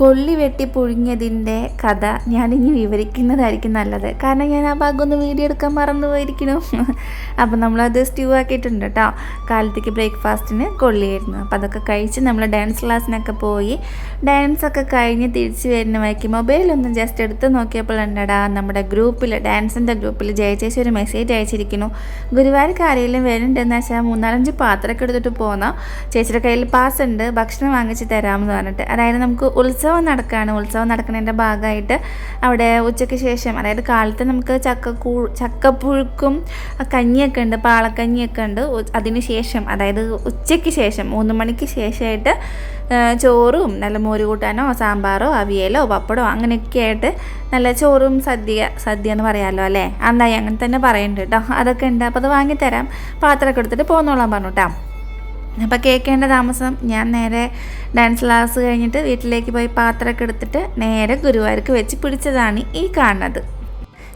കൊള്ളി വെട്ടി പുഴുങ്ങിയതിന്റെ കഥ ഞാനിനി വിവരിക്കുന്നതായിരിക്കും നല്ലത്. കാരണം ഞാൻ ആ ഭാഗം ഒന്ന് വീഡിയോ എടുക്കാൻ മറന്നു പോയിരിക്കണം അപ്പം നമ്മളത് സ്റ്റ്യൂ ആക്കിയിട്ടുണ്ട് കേട്ടോ കാലത്തേക്ക് ബ്രേക്ക്ഫാസ്റ്റിന് കൊള്ളിയായിരുന്നു. അപ്പോൾ അതൊക്കെ കഴിച്ച് നമ്മൾ ഡാൻസ് ക്ലാസ്സിനൊക്കെ പോയി. ഡാൻസ് ഒക്കെ കഴിഞ്ഞ് തിരിച്ച് വരുന്ന വഴിക്ക് മൊബൈലൊന്നും ജസ്റ്റ് എടുത്ത് നോക്കിയപ്പോൾ നോക്കിയപ്പോഴുണ്ടടാ നമ്മുടെ ഗ്രൂപ്പിൽ ഡാൻസിന്റെ ഗ്രൂപ്പിൽ ജയചേച്ചി ഒരു മെസ്സേജ് അയച്ചിരിക്കുന്നു. ഗുരുവായൂർക്ക് ആരെങ്കിലും വരുന്നുണ്ടെന്ന് വെച്ചാൽ മൂന്നാലഞ്ച് പാത്രമൊക്കെ എടുത്തിട്ട് പോന്നോ ചേച്ചിയുടെ കയ്യിൽ പാസ് ഉണ്ട് ഭക്ഷണം വാങ്ങിച്ച് തരാമെന്ന് പറഞ്ഞിട്ട്. അതായത് നമുക്ക് ഉത്സവം നടക്കുകയാണ് ഉത്സവം നടക്കുന്നതിന്റെ ഭാഗമായിട്ട് അവിടെ ഉച്ചയ്ക്ക് ശേഷം അതായത് കാലത്ത് നമുക്ക് ചക്ക ചക്കക്കൂ ചക്കപ്പുഴുക്കും കഞ്ഞിയൊക്കെ ഉണ്ട് പാളക്കഞ്ഞിയൊക്കെ ഉണ്ട്. അതിന് ശേഷം അതായത് ഉച്ചയ്ക്ക് ശേഷം മൂന്ന് മണിക്ക് ശേഷമായിട്ട് ചോറും നല്ല മോര് കൂട്ടാനോ സാമ്പാറോ അവിയലോ പപ്പടോ അങ്ങനെയൊക്കെ ആയിട്ട് നല്ല ചോറും സദ്യ സദ്യ എന്ന് പറയാമല്ലോ അല്ലേ? അന്നായി അങ്ങനെ തന്നെ പറയുന്നുണ്ട് കേട്ടോ അതൊക്കെ ഉണ്ട്. അപ്പോൾ അത് വാങ്ങിത്തരാം. പാത്രമൊക്കെ എടുത്തിട്ട് പോന്നോളാൻ പറഞ്ഞു കേട്ടോ അപ്പോൾ കേൾക്കേണ്ട താമസം ഞാൻ നേരെ ഡാൻസ് ക്ലാസ് കഴിഞ്ഞിട്ട് വീട്ടിലേക്ക് പോയി പാത്രമൊക്കെ എടുത്തിട്ട് നേരെ ഗുരുവായൂർക്ക് വെച്ച് പിടിച്ചതാണ് ഈ കാണുന്നത്.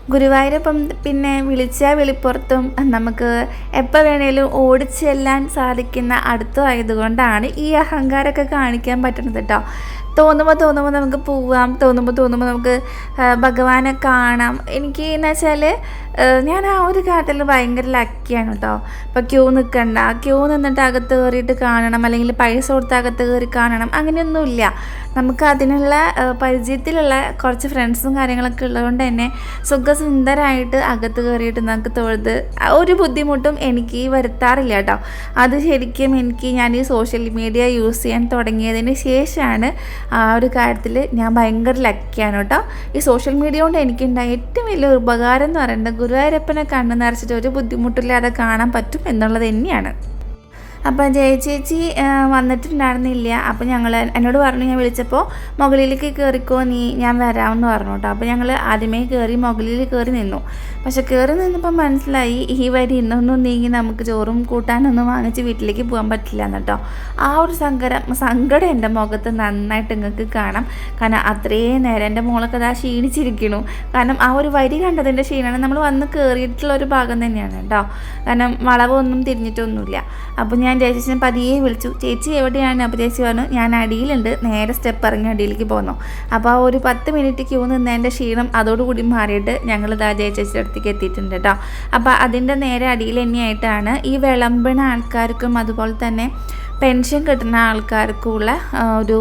ഗുരുവായൂരപ്പം പിന്നെ വിളിച്ചാൽ വെളിപ്പുറത്തും നമുക്ക് എപ്പോൾ വേണേലും ഓടിച്ചെല്ലാൻ സാധിക്കുന്ന അടുത്തമായതുകൊണ്ടാണ് ഈ അഹങ്കാരമൊക്കെ കാണിക്കാൻ പറ്റുന്നത് കേട്ടോ തോന്നുമ്പോൾ തോന്നുമ്പോൾ നമുക്ക് പോവാം തോന്നുമ്പോൾ തോന്നുമ്പോൾ നമുക്ക് ഭഗവാനെ കാണാം. എനിക്ക് എന്ന് വെച്ചാൽ ഞാൻ ആ ഒരു കാര്യത്തിൽ ഭയങ്കര ലക്കിയാണ് കേട്ടോ ഇപ്പോൾ ക്യൂ നിൽക്കണ്ട ക്യൂ നിന്നിട്ട് അകത്ത് കയറിയിട്ട് കാണണം. അല്ലെങ്കിൽ പൈസ കൊടുത്ത് അകത്ത് കയറി കാണണം. അങ്ങനെയൊന്നുമില്ല. നമുക്ക് അതിനുള്ള പരിചയത്തിലുള്ള കുറച്ച് ഫ്രണ്ട്സും കാര്യങ്ങളൊക്കെ ഉള്ളതുകൊണ്ട് തന്നെ സുഖസുന്ദരമായിട്ട് അകത്ത് കയറിയിട്ട് നമുക്ക് തൊഴുത് ഒരു ബുദ്ധിമുട്ടും എനിക്ക് വരുത്താറില്ല കേട്ടോ അത് ശരിക്കും എനിക്ക് ഞാൻ ഈ സോഷ്യൽ മീഡിയ യൂസ് ചെയ്യാൻ തുടങ്ങിയതിന് ശേഷമാണ് ആ ഒരു കാര്യത്തിൽ ഞാൻ ഭയങ്കര ലക്കിയാണ് കേട്ടോ ഈ സോഷ്യൽ മീഡിയ കൊണ്ട് എനിക്കുണ്ടായ ഏറ്റവും വലിയ ഉപകാരം എന്ന് പറയുന്നത് ഗുരുവായൂരപ്പനെ കണ്ണു നിറച്ചിട്ട് ഒരു ബുദ്ധിമുട്ടില്ലാതെ കാണാൻ പറ്റും എന്നുള്ളത് തന്നെയാണ്. അപ്പോൾ ജയ ചേച്ചി വന്നിട്ടുണ്ടായിരുന്നില്ല. അപ്പോൾ ഞങ്ങൾ എന്നോട് പറഞ്ഞു ഞാൻ വിളിച്ചപ്പോൾ മുകളിലേക്ക് കയറിക്കോ നീ ഞാൻ വരാമെന്ന് പറഞ്ഞു കേട്ടോ അപ്പോൾ ഞങ്ങൾ ആദ്യമേ കയറി മുകളിൽ കയറി നിന്നു. പക്ഷെ കയറി നിന്നപ്പോൾ മനസ്സിലായി ഈ വരി ഇന്നൊന്നും നീങ്ങി നമുക്ക് ചോറും കൂട്ടാനൊന്നും വാങ്ങിച്ച് വീട്ടിലേക്ക് പോകാൻ പറ്റില്ല എന്ന് കേട്ടോ ആ ഒരു സങ്കടം സങ്കടം എന്റെ മുഖത്ത് നന്നായിട്ട് നിങ്ങൾക്ക് കാണാം. കാരണം അത്രയും നേരം എന്റെ മോളൊക്കെ അതാ ക്ഷീണിച്ചിരിക്കണു. കാരണം ആ ഒരു വരി കണ്ടതിന്റെ ക്ഷീണമാണ് നമ്മൾ വന്ന് കയറിയിട്ടുള്ള ഒരു ഭാഗം തന്നെയാണ് കേട്ടോ കാരണം വളവൊന്നും തിരിഞ്ഞിട്ടൊന്നുമില്ല. അപ്പോൾ ഞാൻ ചേച്ചിനെ പതിയെ വിളിച്ചു. ചേച്ചി എവിടെയാണ്? അപ്പോൾ ചേച്ചി പറഞ്ഞു ഞാൻ അടിയിലുണ്ട്. നേരെ സ്റ്റെപ്പ് ഇറങ്ങി അടിയിലേക്ക് പോന്നു അപ്പോൾ ആ ഒരു പത്ത് മിനിറ്റ് ക്യൂ നിന്നതിന്റെ ക്ഷീണം അതോടുകൂടി മാറിയിട്ട് ഞങ്ങൾ ഇതാ ചേച്ചിയുടെ അടുത്തേക്ക് എത്തിയിട്ടുണ്ട് കേട്ടോ അപ്പോൾ അതിന്റെ നേരെ അടിയിൽ തന്നെയായിട്ടാണ് ഈ വിളമ്പണ ആൾക്കാർക്കും അതുപോലെ തന്നെ പെൻഷൻ കിട്ടുന്ന ആൾക്കാർക്കുള്ള ഒരു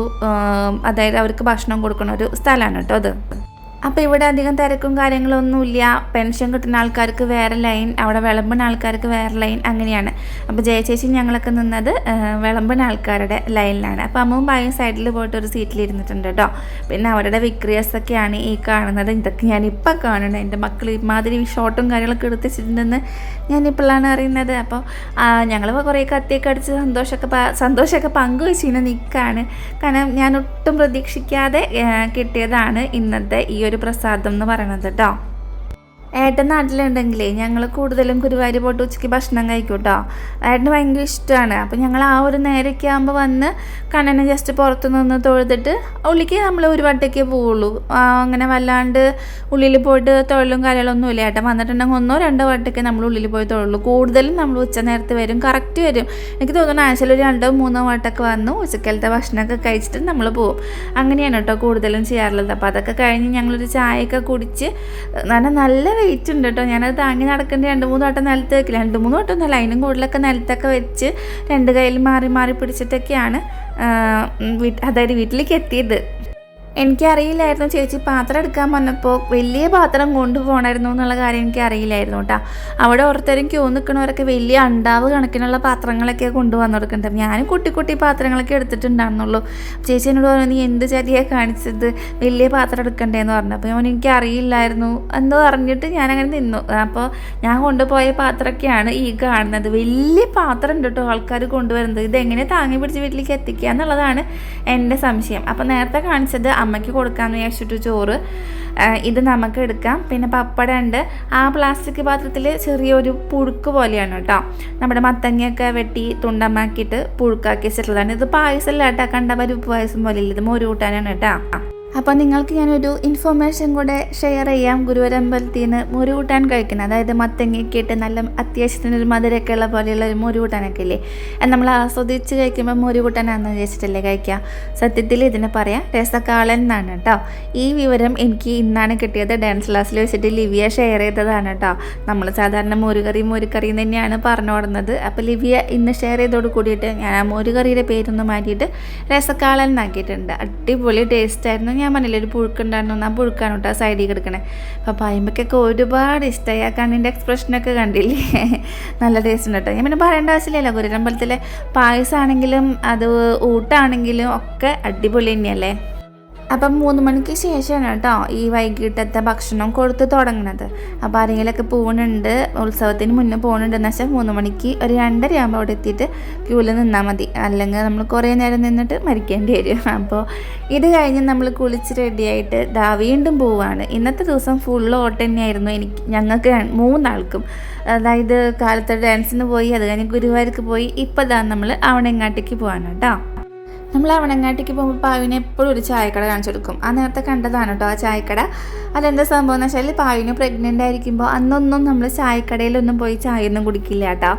അതായത് അവർക്ക് ഭക്ഷണം കൊടുക്കുന്ന ഒരു സ്ഥലമാണ് കേട്ടോ അത്. അപ്പോൾ ഇവിടെ അധികം തിരക്കും കാര്യങ്ങളൊന്നുമില്ല. പെൻഷൻ കിട്ടുന്ന ആൾക്കാർക്ക് വേറെ ലൈൻ അവിടെ വിളമ്പുന്ന ആൾക്കാർക്ക് വേറെ ലൈൻ അങ്ങനെയാണ്. അപ്പോൾ ജയചേച്ചി ഞങ്ങളൊക്കെ നിന്നത് വിളമ്പുന്ന ആൾക്കാരുടെ ലൈനിലാണ്. അപ്പോൾ അമ്മവും ബായും സൈഡിൽ പോയിട്ട് ഒരു സീറ്റിൽ ഇരുന്നിട്ടുണ്ട് കേട്ടോ പിന്നെ അവരുടെ വിക്രിയസൊക്കെയാണ് ഈ കാണുന്നത്. ഇതൊക്കെ ഞാൻ ഇപ്പം കാണുന്നത് എന്റെ മക്കൾ ഇമാതിരി ഷോട്ടും കാര്യങ്ങളൊക്കെ എടുത്ത് ഞാൻ അറിയുന്നത്. അപ്പോൾ ഞങ്ങൾ കുറേ കത്തിയൊക്കെ അടിച്ച് സന്തോഷമൊക്കെ സന്തോഷമൊക്കെ പങ്കുവെച്ചിങ്ങനെ നിൽക്കുകയാണ് കാരണം ഞാൻ ഒട്ടും പ്രതീക്ഷിക്കാതെ കിട്ടിയതാണ് ഇന്നത്തെ ഈ ഒരു പ്രസാദം എന്ന് പറയുന്നത് കേട്ടോ ഏട്ടൻ നാട്ടിലുണ്ടെങ്കിലേ ഞങ്ങൾ കൂടുതലും ഗുരുവായൂർ പോയിട്ട് ഉച്ചയ്ക്ക് ഭക്ഷണം കഴിക്കും കേട്ടോ ഏട്ടന് ഭയങ്കര ഇഷ്ടമാണ് അപ്പോൾ ഞങ്ങൾ ആ ഒരു നേരമൊക്കെ ആകുമ്പോൾ വന്ന് കണ്ണനെ ജസ്റ്റ് പുറത്ത് നിന്ന് തൊഴുതിട്ട് ഉള്ളിക്ക് നമ്മൾ ഒരു വട്ടേക്കേ പോവുള്ളൂ. അങ്ങനെ വല്ലാണ്ട് ഉള്ളിൽ പോയിട്ട് തൊഴിലും കാര്യങ്ങളും ഒന്നുമില്ല ഏട്ടൻ വന്നിട്ടുണ്ടെങ്കിൽ ഒന്നോ രണ്ടോ വട്ടയ്ക്ക് നമ്മൾ ഉള്ളിൽ പോയി തൊഴുള്ളൂ. കൂടുതലും നമ്മൾ ഉച്ച നേരത്ത് വരും. കറക്റ്റ് വരും. എനിക്ക് തോന്നുന്നു ആഴ്ചയിൽ ഒരു രണ്ടോ മൂന്നോ വട്ടമൊക്കെ വന്നു ഉച്ചക്കലത്തെ ഭക്ഷണമൊക്കെ കഴിച്ചിട്ട് നമ്മൾ പോവും. അങ്ങനെയാണ് കേട്ടോ കൂടുതലും ചെയ്യാറുള്ളത്. അപ്പോൾ അതൊക്കെ കഴിഞ്ഞ് ഞങ്ങളൊരു ചായയൊക്കെ കുടിച്ച് നല്ല നല്ല വെയിറ്റ് ഉണ്ട് കേട്ടോ ഞാനത് താങ്ങി നടക്കേണ്ട രണ്ട് മൂന്ന് വട്ടം നിലത്ത് വെക്കില്ല. രണ്ട് മൂന്ന് വട്ടം ഒന്നല്ല അതിനും കൂടുതലൊക്കെ നിലത്തൊക്കെ വെച്ച് രണ്ട് കയ്യിൽ മാറി മാറി പിടിച്ചിട്ടൊക്കെയാണ് അതായത് വീട്ടിലേക്ക് എത്തിയത്. എനിക്കറിയില്ലായിരുന്നു. ചേച്ചി പാത്രം എടുക്കാൻ വന്നപ്പോൾ വലിയ പാത്രം കൊണ്ടുപോകണമായിരുന്നു എന്നുള്ള കാര്യം എനിക്ക് അറിയില്ലായിരുന്നു കേട്ടോ. അവിടെ ഓരോരുത്തരും ക്യൂ നിൽക്കണവരൊക്കെ വലിയ അണ്ടാവ് കണക്കിനുള്ള പാത്രങ്ങളൊക്കെ കൊണ്ടുവന്നു കൊടുക്കുന്നുണ്ട് ഞാൻ കുട്ടി കുട്ടി പാത്രങ്ങളൊക്കെ എടുത്തിട്ടുണ്ടായിരുന്നുള്ളൂ. ചേച്ചി എന്നോട് പറഞ്ഞു നീ എന്ത് ചതിയാണ് കാണിച്ചത്? വലിയ പാത്രം എടുക്കണ്ടേന്ന് പറഞ്ഞു. അപ്പോൾ ഞാൻ എനിക്ക് അറിയില്ലായിരുന്നു എന്തോ അറിഞ്ഞിട്ട് ഞാനങ്ങനെ നിന്നു. അപ്പോൾ ഞാൻ കൊണ്ടുപോയ പാത്രമൊക്കെയാണ് ഈ കാണുന്നത്. വലിയ പാത്രം ഉണ്ട് കേട്ടോ ആൾക്കാർ കൊണ്ടുവരുന്നത്. ഇതെങ്ങനെ താങ്ങി പിടിച്ച് വീട്ടിലേക്ക് എത്തിക്കുക എന്നുള്ളതാണ് എന്റെ സംശയം. അപ്പോൾ നേരത്തെ കാണിച്ചത് അമ്മയ്ക്ക് കൊടുക്കാമെന്ന് വിചാരിച്ചിട്ട് ചോറ്. ഇത് നമുക്ക് എടുക്കാം. പിന്നെ പപ്പടം ഉണ്ട്. ആ പ്ലാസ്റ്റിക് പാത്രത്തിൽ ചെറിയൊരു പുഴുക്ക് പോലെയാണ് കേട്ടോ. നമ്മുടെ മത്തങ്ങയൊക്കെ വെട്ടി തുണ്ടമാക്കിയിട്ട് പുഴുക്കാക്കി വെച്ചിട്ടുള്ളതാണ്. ഇത് പായസം കേട്ടോ. കണ്ട പായസം പോലെ ഇല്ല. ഇത് മോര് കൂട്ടാനാണ് കേട്ടോ. അപ്പോൾ നിങ്ങൾക്ക് ഞാനൊരു ഇൻഫർമേഷൻ കൂടെ ഷെയർ ചെയ്യാം. ഗുരുവരമ്പലത്തിൽ നിന്ന് മുരു കൂട്ടാൻ കഴിക്കുന്നത് അതായത് മത്തങ്ങയൊക്കെ ഇട്ട് നല്ല അത്യാവശ്യത്തിന് ഒരു മധുരമൊക്കെ ഉള്ള പോലെയുള്ള ഒരു മുരു കൂട്ടാനൊക്കെ ഇല്ലേ നമ്മൾ ആസ്വദിച്ച് കഴിക്കുമ്പോൾ മുരു കൂട്ടാനാണെന്ന് വിചാരിച്ചിട്ടല്ലേ കഴിക്കുക സത്യത്തിൽ ഇതിനെ പറയാം രസകാളൻ എന്നാണ് കേട്ടോ ഈ വിവരം എനിക്ക് ഇന്നാണ് കിട്ടിയത്. ഡാൻസ് ക്ലാസ്സിൽ വെച്ചിട്ട് ലിവിയ ഷെയർ ചെയ്തതാണ് കേട്ടോ നമ്മൾ സാധാരണ മോരുകറി മോരുകറി തന്നെയാണ് പറഞ്ഞു കൊടുക്കുന്നത് അപ്പോൾ ലിവിയ ഇന്ന് ഷെയർ ചെയ്തോട് കൂടിയിട്ട് ഞാൻ ആ മോരുകറിയുടെ പേരൊന്ന് മാറ്റിയിട്ട് രസക്കാളൻ എന്നാക്കിയിട്ടുണ്ട്. അടിപൊളി ടേസ്റ്റ് ആയിരുന്നു. ഞാൻ പറഞ്ഞില്ലേ ഒരു പുഴുക്കുണ്ടായിരുന്നു. ആ പുഴുക്കാണ് കേട്ടോ സൈഡിൽ കിടക്കണേ. അപ്പോൾ പായമ്പക്കൊക്കെ ഒരുപാട് ഇഷ്ടമായി ആ കണ്ണിന്റെ എക്സ്പ്രഷനൊക്കെ കണ്ടില്ലേ? നല്ല ടേസ്റ്റ് ഉണ്ട് കേട്ടോ. ഞാൻ പിന്നെ പറയേണ്ട ആവശ്യമില്ലല്ലോ. ഗുരുരമ്പലത്തിലെ പായസമാണെങ്കിലും അത് ഊട്ടാണെങ്കിലും ഒക്കെ അടിപൊളി തന്നെയല്ലേ? അപ്പം മൂന്ന് മണിക്ക് ശേഷമാണ് കേട്ടോ ഈ വൈകിട്ടത്തെ ഭക്ഷണം കൊടുത്ത് തുടങ്ങുന്നത്. അപ്പോൾ ആരെങ്കിലുമൊക്കെ പോകുന്നുണ്ട് ഉത്സവത്തിന് മുന്നേ പോകുന്നുണ്ടെന്ന് വെച്ചാൽ മൂന്ന് മണിക്ക് ഒരു രണ്ടര ആകുമ്പോൾ അവിടെ എത്തിയിട്ട് ക്യൂവിൽ നിന്നാൽ മതി. അല്ലെങ്കിൽ നമ്മൾ കുറേ നേരം നിന്നിട്ട് മരിക്കേണ്ടി വരും. അപ്പോൾ ഇത് കഴിഞ്ഞ് നമ്മൾ കുളിച്ച് റെഡിയായിട്ട് ദാ വീണ്ടും പോവുകയാണ്. ഇന്നത്തെ ദിവസം ഫുൾ ഓട്ടം തന്നെയായിരുന്നു എനിക്ക് ഞങ്ങൾക്ക് മൂന്നാൾക്കും. അതായത് കാലത്തെ ഡാൻസിന് പോയി അത് കഴിഞ്ഞ് ഗുരുവായൂർക്ക് പോയി. ഇപ്പോൾ ദാ നമ്മൾ അവണെങ്ങാട്ടേക്ക് പോകാനാണ് കേട്ടോ. നമ്മൾ അവണങ്ങാട്ടിക്ക് പോകുമ്പോൾ പാവിനെ എപ്പോഴും ഒരു ചായക്കട കാണിച്ചു കൊടുക്കും. ആ നേരത്തെ കണ്ടതാണ് കേട്ടോ ആ ചായക്കട. അതെന്താ സംഭവം എന്ന് വെച്ചാൽ പാവിന് പ്രഗ്നന്റ് ആയിരിക്കുമ്പോൾ അന്നൊന്നും നമ്മൾ ചായക്കടയിലൊന്നും പോയി ചായ ഒന്നും കുടിക്കില്ല കേട്ടോ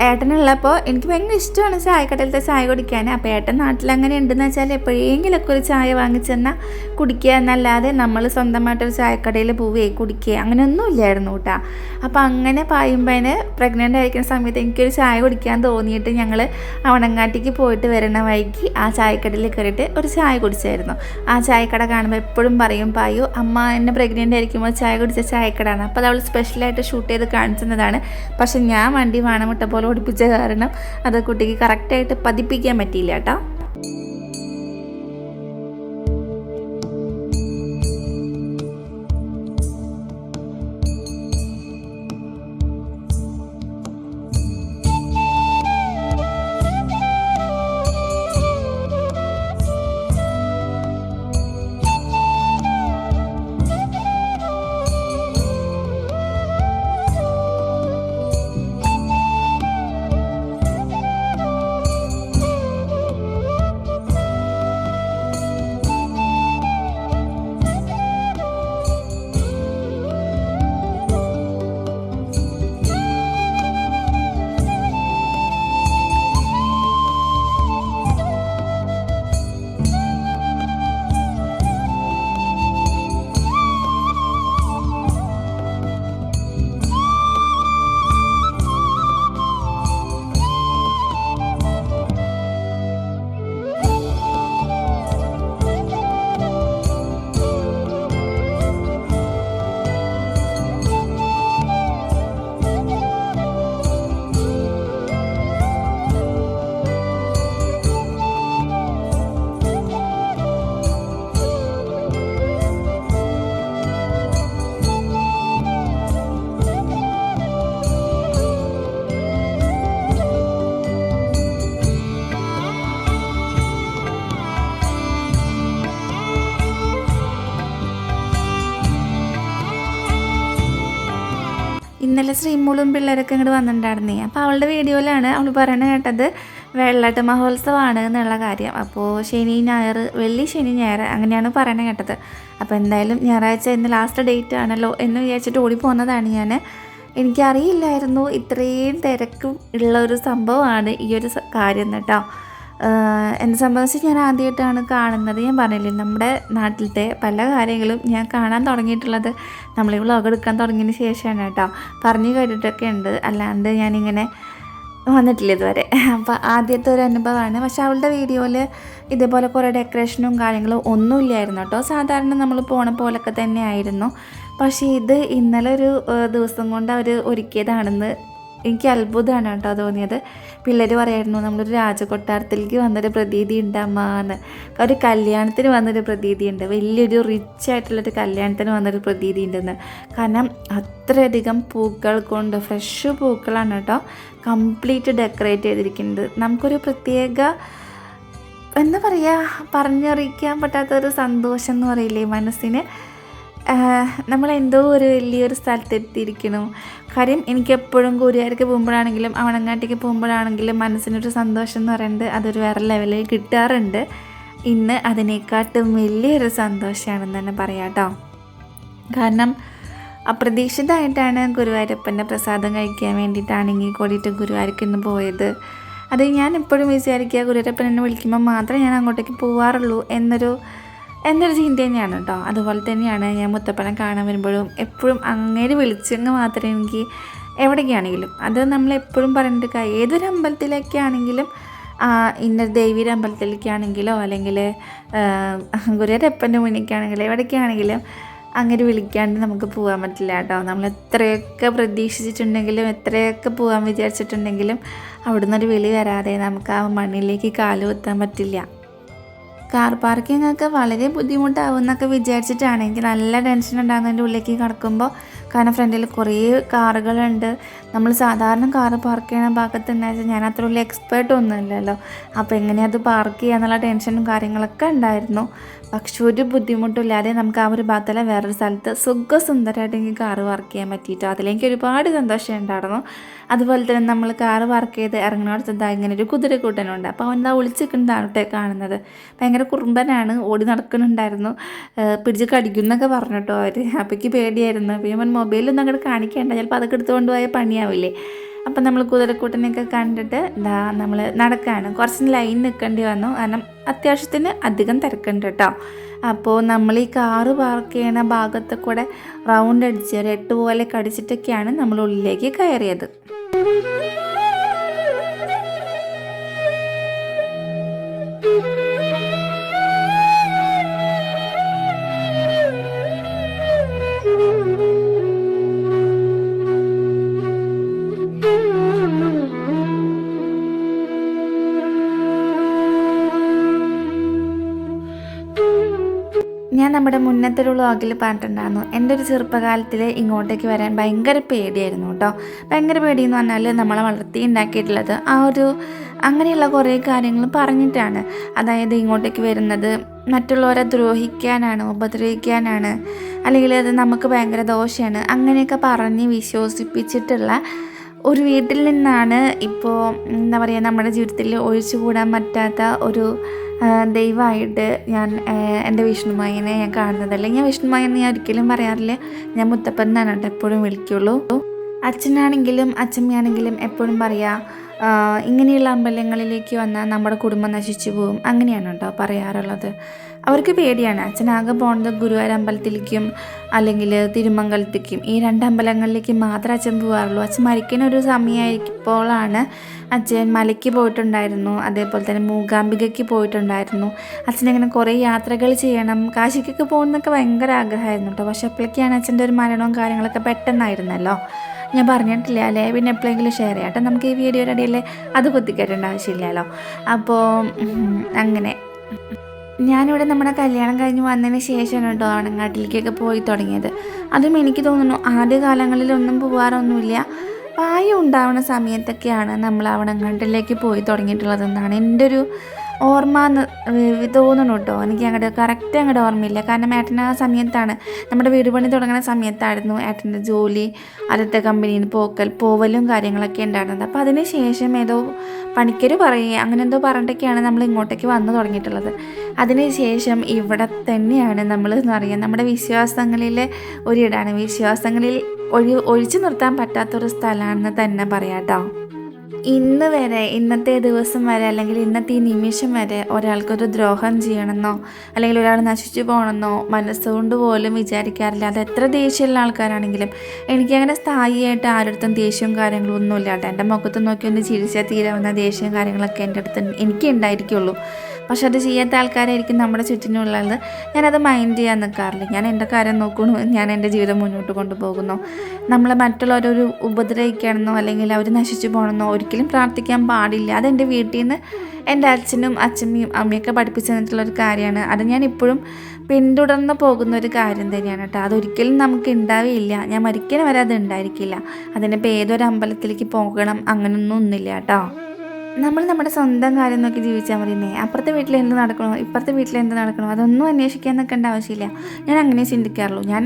ഏട്ടനുള്ളപ്പോൾ എനിക്ക് ഭയങ്കര ഇഷ്ടമാണ് ചായക്കടയിലത്തെ ചായ കുടിക്കാൻ. അപ്പോൾ ഏട്ടൻ നാട്ടിൽ അങ്ങനെ ഉണ്ടെന്ന് വെച്ചാൽ എപ്പോഴെങ്കിലൊക്കെ ഒരു ചായ വാങ്ങിച്ചെന്നാൽ കുടിക്കുക. എന്നല്ലാതെ നമ്മൾ സ്വന്തമായിട്ടൊരു ചായക്കടയിൽ പോവുകയെ കുടിക്കുക അങ്ങനെയൊന്നും ഇല്ലായിരുന്നു കേട്ടോ. അപ്പോൾ അങ്ങനെ പായുമ്പതിന് പ്രഗ്നന്റ് ആയിരിക്കുന്ന സമയത്ത് എനിക്കൊരു ചായ കുടിക്കാൻ തോന്നിയിട്ട് ഞങ്ങൾ അവണങ്ങാട്ടിക്ക് പോയിട്ട് വരണ വൈകി ആ ചായക്കടയിൽ കയറിയിട്ട് ഒരു ചായ കുടിച്ചായിരുന്നു. ആ ചായക്കട കാണുമ്പോൾ എപ്പോഴും പറയും പായു അമ്മ എന്നെ പ്രഗ്നന്റ് ആയിരിക്കുമ്പോൾ ചായ കുടിച്ച ചായക്കടയാണ്. അപ്പോൾ അത് അവൾ സ്പെഷ്യലായിട്ട് ഷൂട്ട് ചെയ്ത് കാണിച്ചതാണ് പക്ഷേ ഞാൻ വണ്ടി വാണമുട്ട പോലെ ഓടിപ്പിച്ച കാരണം അത് കുട്ടിക്ക് കറക്റ്റായിട്ട് പതിപ്പിക്കാൻ പറ്റിയില്ല കേട്ടോ. ശ്രീമൂളും പിള്ളേരൊക്കെ ഇങ്ങോട്ട് വന്നിട്ടുണ്ടായിരുന്നേ. അപ്പോൾ അവളുടെ വീഡിയോയിലാണ് അവൾ പറയണ കേട്ടത്. വെള്ളാട്ട് മഹോത്സവമാണ് എന്നുള്ള കാര്യം. അപ്പോൾ ശനി ഞായർ വെള്ളി ശനി ഞായർ അങ്ങനെയാണ് പറയണ കേട്ടത്. അപ്പോൾ എന്തായാലും ഞായറാഴ്ച ഇന്ന് ലാസ്റ്റ് ഡേറ്റ് ആണല്ലോ എന്ന് വിചാരിച്ചിട്ട് ഓടി പോകുന്നതാണ് ഞാൻ എനിക്കറിയില്ലായിരുന്നു ഇത്രയും തിരക്കും ഉള്ള ഒരു സംഭവമാണ് ഈ ഒരു കാര്യം കേട്ടോ. എന്നെ സംബന്ധിച്ച് ഞാൻ ആദ്യമായിട്ടാണ് കാണുന്നത്. ഞാൻ പറഞ്ഞില്ലേ നമ്മുടെ നാട്ടിലത്തെ പല കാര്യങ്ങളും ഞാൻ കാണാൻ തുടങ്ങിയിട്ടുള്ളത് നമ്മൾ ഈ വ്ളോഗ് എടുക്കാൻ തുടങ്ങിയതിന് ശേഷമാണ് കേട്ടോ. പറഞ്ഞു കേട്ടിട്ടൊക്കെ ഉണ്ട്. അല്ലാണ്ട് ഞാനിങ്ങനെ വന്നിട്ടില്ല ഇതുവരെ. അപ്പോൾ ആദ്യത്തെ ഒരു അനുഭവമാണ്. പക്ഷെ അവളുടെ വീഡിയോയിൽ ഇതേപോലെ കുറേ ഡെക്കറേഷനും കാര്യങ്ങളും ഒന്നുമില്ലായിരുന്നു കേട്ടോ. സാധാരണ നമ്മൾ പോണ പോലൊക്കെ തന്നെ ആയിരുന്നു. പക്ഷേ ഇത് ഇന്നലെ ഒരു ദിവസം കൊണ്ട് അവർ ഒരുക്കിയതാണെന്ന് എനിക്ക് അത്ഭുതമാണ് കേട്ടോ തോന്നിയത്. പിള്ളേർ പറയായിരുന്നു നമ്മളൊരു രാജകൊട്ടാരത്തിലേക്ക് വന്നൊരു പ്രതീതി ഉണ്ട് അമ്മ എന്ന്. ഒരു കല്യാണത്തിന് വന്നൊരു പ്രതീതി ഉണ്ട് വലിയൊരു റിച്ച് ആയിട്ടുള്ളൊരു കല്യാണത്തിന് വന്നൊരു പ്രതീതി ഉണ്ടെന്ന് കാരണം അത്രയധികം പൂക്കൾ കൊണ്ട് ഫ്രഷ് പൂക്കളാണ് കേട്ടോ കംപ്ലീറ്റ് ഡെക്കറേറ്റ് ചെയ്തിരിക്കുന്നത്. നമുക്കൊരു പ്രത്യേക എന്താ പറയുക പറഞ്ഞറിയിക്കാൻ പറ്റാത്തൊരു സന്തോഷം എന്ന് പറയില്ലേ മനസ്സിന്. നമ്മൾ എന്തോ ഒരു വലിയൊരു സ്ഥലത്തെത്തിയിരിക്കുന്നു. കാര്യം എനിക്ക് എപ്പോഴും കൂരുകാർക്ക് പോകുമ്പോഴാണെങ്കിലും അവണങ്ങാട്ടേക്ക് പോകുമ്പോഴാണെങ്കിലും മനസ്സിനൊരു സന്തോഷം എന്ന് പറയുന്നത് അതൊരു വേറെ ലെവലിൽ കിട്ടാറുണ്ട്. ഇന്ന് അതിനേക്കാട്ടും വലിയൊരു സന്തോഷമാണെന്ന് തന്നെ പറയാം കേട്ടോ. കാരണം അപ്രതീക്ഷിതമായിട്ടാണ് ഗുരുവായൂരപ്പന്റെ പ്രസാദം കഴിക്കാൻ വേണ്ടിയിട്ടാണെങ്കിൽ കൂടിയിട്ട് ഗുരുവായൂർക്ക് ഇന്ന് പോയത്. അത് ഞാൻ എപ്പോഴും വിചാരിക്കുക ഗുരുവായൂരപ്പൻ എന്നെ വിളിക്കുമ്പോൾ മാത്രമേ ഞാൻ അങ്ങോട്ടേക്ക് പോവാറുള്ളൂ എന്നൊരു എന്നൊരു ചിന്ത തന്നെയാണ് കേട്ടോ അതുപോലെ തന്നെയാണ് ഞാൻ മുത്തപ്പനെ കാണാൻ വരുമ്പോഴും എപ്പോഴും അങ്ങനെ വിളിച്ചെങ്കിൽ മാത്രമേ എനിക്ക് എവിടേക്കാണെങ്കിലും. അത് നമ്മൾ എപ്പോഴും പറഞ്ഞിട്ട് ഏതൊരു അമ്പലത്തിലേക്കാണെങ്കിലും ഇന്ന ദേവിയുടെ അമ്പലത്തിലേക്കാണെങ്കിലോ അല്ലെങ്കിൽ ഗുരുവരപ്പന്റെ മുന്നിലേക്കാണെങ്കിലോ എവിടേക്കാണെങ്കിലും അങ്ങനെ വിളിക്കാണ്ട് നമുക്ക് പോകാൻ പറ്റില്ല കേട്ടോ നമ്മൾ എത്രയൊക്കെ പ്രതീക്ഷിച്ചിട്ടുണ്ടെങ്കിലും എത്രയൊക്കെ പോകാൻ വിചാരിച്ചിട്ടുണ്ടെങ്കിലും അവിടുന്ന് ഒരു വിളി വരാതെ നമുക്ക് ആ മണ്ണിലേക്ക് കാലുകുത്താൻ പറ്റില്ല. കാർ പാർക്കിംഗ് ഒക്കെ വളരെ ബുദ്ധിമുട്ടാവും എന്നൊക്കെ വിചാരിച്ചിട്ടാണ് എനിക്ക് നല്ല ടെൻഷൻ ഉണ്ടാകും എന്റെ ഉള്ളിലേക്ക് കിടക്കുമ്പോൾ. കാരണം ഫ്രണ്ടിൽ കുറേ കാറുകളുണ്ട്. നമ്മൾ സാധാരണ കാർ പാർക്ക് ചെയ്യുന്ന ഭാഗത്ത് ഉണ്ടായത് ഞാൻ അത്ര വലിയ എക്സ്പേർട്ട് ഒന്നുമില്ലല്ലോ. അപ്പോൾ എങ്ങനെയത് പാർക്ക് ചെയ്യുക എന്നുള്ള ടെൻഷനും കാര്യങ്ങളൊക്കെ ഉണ്ടായിരുന്നു. പക്ഷെ ഒരു ബുദ്ധിമുട്ടില്ലാതെ നമുക്ക് ആ ഒരു ഭാഗത്തല്ല വേറൊരു സ്ഥലത്ത് സുഖസുന്ദരമായിട്ട് എനിക്ക് കാറ് വർക്ക് ചെയ്യാൻ പറ്റിയിട്ടോ? അതിലെനിക്ക് ഒരുപാട് സന്തോഷം ഉണ്ടായിരുന്നു. അതുപോലെ തന്നെ നമ്മൾ കാറ് വർക്ക് ചെയ്ത് ഇറങ്ങുന്നിടത്ത് ഇങ്ങനെ ഒരു കുതിരക്കൂട്ടനുണ്ട് അപ്പോൾ അവൻ എന്താ ഒളിച്ചിരിക്കുന്നതാണ് കാണുന്നത്. ഭയങ്കര കുറുമ്പനാണ്. ഓടി നടക്കുന്നുണ്ടായിരുന്നു. പിടിച്ച് കടിക്കുന്നൊക്കെ പറഞ്ഞു കേട്ടോ അവർ അപ്പോഴേക്ക് പേടിയായിരുന്നു. പിന്നെ അവൻ മൊബൈലൊന്നും അങ്ങോട്ട് കാണിക്കേണ്ട. ചിലപ്പോൾ അതൊക്കെ എടുത്തുകൊണ്ട് പോയാൽ പണിയാവില്ലേ? അപ്പം നമ്മൾ കുതിരക്കൂട്ടിനെയൊക്കെ കണ്ടിട്ട് ഇതാ നമ്മൾ നടക്കുകയാണ് കുറച്ച് ലൈൻ നിൽക്കേണ്ടി വന്നു. കാരണം അത്യാവശ്യത്തിന് അധികം തിരക്കുണ്ട് കേട്ടോ. അപ്പോൾ നമ്മൾ ഈ കാറ് പാർക്ക് ചെയ്യണ ഭാഗത്ത് കൂടെ റൗണ്ട് അടിച്ച് ഒരു എട്ട് പോലെ കടിച്ചിട്ടൊക്കെയാണ് നമ്മൾ ഉള്ളിലേക്ക് കയറിയത്. നമ്മുടെ മുന്നത്തിലുള്ള വാക്കിൽ പറഞ്ഞിട്ടുണ്ടായിരുന്നു. എന്റെ ഒരു ചെറുപ്പകാലത്തിൽ ഇങ്ങോട്ടേക്ക് വരാൻ ഭയങ്കര പേടിയായിരുന്നു കേട്ടോ. ഭയങ്കര പേടിയെന്ന് പറഞ്ഞാൽ നമ്മളെ വളർത്തി ഉണ്ടാക്കിയിട്ടുള്ളത്. ആ ഒരു അങ്ങനെയുള്ള കുറേ കാര്യങ്ങൾ പറഞ്ഞിട്ടാണ്. അതായത് ഇങ്ങോട്ടേക്ക് വരുന്നത് മറ്റുള്ളവരെ ദ്രോഹിക്കാനാണ് ഉപദ്രവിക്കാനാണ് അല്ലെങ്കിൽ അത് നമുക്ക് ഭയങ്കര ദോഷമാണ്. അങ്ങനെയൊക്കെ പറഞ്ഞ് വിശ്വസിപ്പിച്ചിട്ടുള്ള ഒരു വീട്ടിൽ നിന്നാണ് ഇപ്പോൾ എന്താ പറയുക നമ്മുടെ ജീവിതത്തിൽ ഒഴിച്ചുകൂടാൻ പറ്റാത്ത ഒരു ദൈവമായിട്ട് ഞാൻ എന്റെ വിഷ്ണുമായനെ ഞാൻ കാണുന്നത്. അല്ലെങ്കിൽ ഞാൻ വിഷ്ണുമായെന്ന് ഞാൻ ഒരിക്കലും പറയാറില്ല. ഞാൻ മുത്തപ്പൻ എന്നാണ് കേട്ടോ എപ്പോഴും വിളിക്കുള്ളൂ. അച്ഛനാണെങ്കിലും അച്ഛമ്മയാണെങ്കിലും എപ്പോഴും പറയാ ഇങ്ങനെയുള്ള അമ്പലങ്ങളിലേക്ക് വന്നാൽ നമ്മുടെ കുടുംബം നശിച്ചു പോകും. അങ്ങനെയാണ് കേട്ടോ പറയാറുള്ളത്. അവർക്ക് പേടിയാണ്. അച്ഛനാകെ പോകുന്നത് ഗുരുവായൂർ അമ്പലത്തിലേക്കും അല്ലെങ്കിൽ തിരുമംഗലത്തേക്കും. ഈ രണ്ട് അമ്പലങ്ങളിലേക്ക് മാത്രമേ അച്ഛൻ പോകാറുള്ളൂ അച്ഛൻ മരിക്കുന്ന ഒരു സമയമായിരിക്കുമ്പോഴാണ് അച്ഛൻ മലയ്ക്ക് പോയിട്ടുണ്ടായിരുന്നു. അതേപോലെ തന്നെ മൂകാംബികയ്ക്ക് പോയിട്ടുണ്ടായിരുന്നു. അച്ഛനിങ്ങനെ കുറേ യാത്രകൾ ചെയ്യണം. കാശിക്കൊക്കെ പോകുന്നൊക്കെ ഭയങ്കര ആഗ്രഹമായിരുന്നു കേട്ടോ. പക്ഷേ അപ്പോഴേക്കാണ് അച്ഛന്റെ ഒരു മരണവും കാര്യങ്ങളൊക്കെ പെട്ടെന്നായിരുന്നല്ലോ. ഞാൻ പറഞ്ഞിട്ടില്ല അല്ലേ? പിന്നെ എപ്പോഴെങ്കിലും ഷെയർ ചെയ്യാം കേട്ടോ. നമുക്ക് ഈ വീഡിയോയുടെ ഇടയിൽ അത് കുത്തിക്കേട്ടേണ്ട ആവശ്യമില്ലല്ലോ. അപ്പോൾ അങ്ങനെ. ഞാനിവിടെ നമ്മുടെ കല്യാണം കഴിഞ്ഞ് വന്നതിന് ശേഷമാണ് കേട്ടോ ആണങ്ങാട്ടിലേക്കൊക്കെ പോയി തുടങ്ങിയത്. അതും എനിക്ക് തോന്നുന്നു ആദ്യ കാലങ്ങളിലൊന്നും പോകാറൊന്നുമില്ല പ്രായം ഉണ്ടാവുന്ന സമയത്തൊക്കെയാണ് നമ്മൾ അവണങ്ങാട്ടിലേക്ക് പോയി തുടങ്ങിയിട്ടുള്ളതെന്നാണ് എന്റെ ഒരു ഓർമ്മ എന്ന് തോന്നുന്നു കേട്ടോ. എനിക്ക് അങ്ങോട്ട് കറക്റ്റ് അങ്ങോട്ട് ഓർമ്മയില്ല. കാരണം ഏട്ടൻ ആ സമയത്താണ് നമ്മുടെ വീട് പണി തുടങ്ങുന്ന സമയത്തായിരുന്നു ഏട്ടന്റെ ജോലി അടുത്ത കമ്പനിയിൽ പോക്കൽ പോവലും കാര്യങ്ങളൊക്കെ ഉണ്ടായിരുന്നത്. അപ്പോൾ അതിന് ശേഷം ഏതോ പണിക്കർ പറയുക അങ്ങനെ എന്തോ പറഞ്ഞിട്ടൊക്കെയാണ് നമ്മൾ ഇങ്ങോട്ടേക്ക് വന്നു തുടങ്ങിയിട്ടുള്ളത്. അതിനുശേഷം ഇവിടെ തന്നെയാണ് നമ്മൾ എന്ന് പറയുക നമ്മുടെ വിശ്വാസങ്ങളിലെ ഒരിടാണ് വിശ്വാസങ്ങളിൽ ഒഴി ഒഴിച്ചു നിർത്താൻ പറ്റാത്തൊരു സ്ഥലമാണെന്ന് തന്നെ പറയാം കേട്ടോ. ഇന്ന് വരെ ഇന്നത്തെ ദിവസം വരെ അല്ലെങ്കിൽ ഇന്നത്തെ ഈ നിമിഷം വരെ ഒരാൾക്കൊരു ദ്രോഹം ചെയ്യണമെന്നോ അല്ലെങ്കിൽ ഒരാൾ നശിച്ചു പോകണമെന്നോ മനസ്സുകൊണ്ട് പോലും വിചാരിക്കാറില്ല. അത് എത്ര ദേഷ്യമുള്ള ആൾക്കാരാണെങ്കിലും എനിക്കങ്ങനെ സ്ഥായിയായിട്ട് ആരുടെ ദേഷ്യവും കാര്യങ്ങളും ഒന്നുമില്ല കേട്ടോ എന്റെ മുഖത്ത് നോക്കി ഒന്ന് ചിരിച്ചാൽ തീരാവുന്ന ദേഷ്യവും കാര്യങ്ങളൊക്കെ എന്റെ അടുത്ത് എനിക്ക് ഉണ്ടായിരിക്കുള്ളൂ. പക്ഷെ അത് ചെയ്യാത്ത ആൾക്കാരായിരിക്കും നമ്മുടെ ചുറ്റിനുള്ളത്. ഞാനത് മൈൻഡ് ചെയ്യാൻ നിൽക്കാറില്ല ഞാൻ എന്റെ കാര്യം നോക്കുന്നു. ഞാൻ എന്റെ ജീവിതം മുന്നോട്ട് കൊണ്ടുപോകുന്നു. നമ്മൾ മറ്റുള്ളവരൊരു ഉപദ്രവിക്കണമെന്നോ അല്ലെങ്കിൽ അവർ നശിച്ചു പോകണമെന്നോ ഒരിക്കലും പ്രാർത്ഥിക്കാൻ പാടില്ല. അതെന്റെ വീട്ടിൽ നിന്ന് എന്റെ അച്ഛനും അച്ഛമ്മയും അമ്മയൊക്കെ പഠിപ്പിച്ചു തന്നിട്ടുള്ളൊരു കാര്യമാണ്. അത് ഞാൻ ഇപ്പോഴും പിന്തുടർന്ന് പോകുന്ന ഒരു കാര്യം തന്നെയാണ് കേട്ടോ. അതൊരിക്കലും നമുക്ക് ഉണ്ടാവില്ല ഞാൻ മരിക്കാൻ വരെ അത് ഉണ്ടായിരിക്കില്ല അതിനിപ്പോൾ ഏതൊരു അമ്പലത്തിലേക്ക് പോകണം? അങ്ങനെയൊന്നും ഒന്നുമില്ല കേട്ടോ. നമ്മൾ നമ്മുടെ സ്വന്തം കാര്യം നോക്കി ജീവിച്ചാൽ മതിയെന്നേ. അപ്പുറത്തെ വീട്ടിൽ എന്ത് നടക്കണോ ഇപ്പുറത്തെ വീട്ടിൽ എന്ത് നടക്കണോ അതൊന്നും അന്വേഷിക്കാൻ നിൽക്കേണ്ട ആവശ്യമില്ല. ഞാൻ അങ്ങനെ ചിന്തിക്കാറുള്ളൂ. ഞാൻ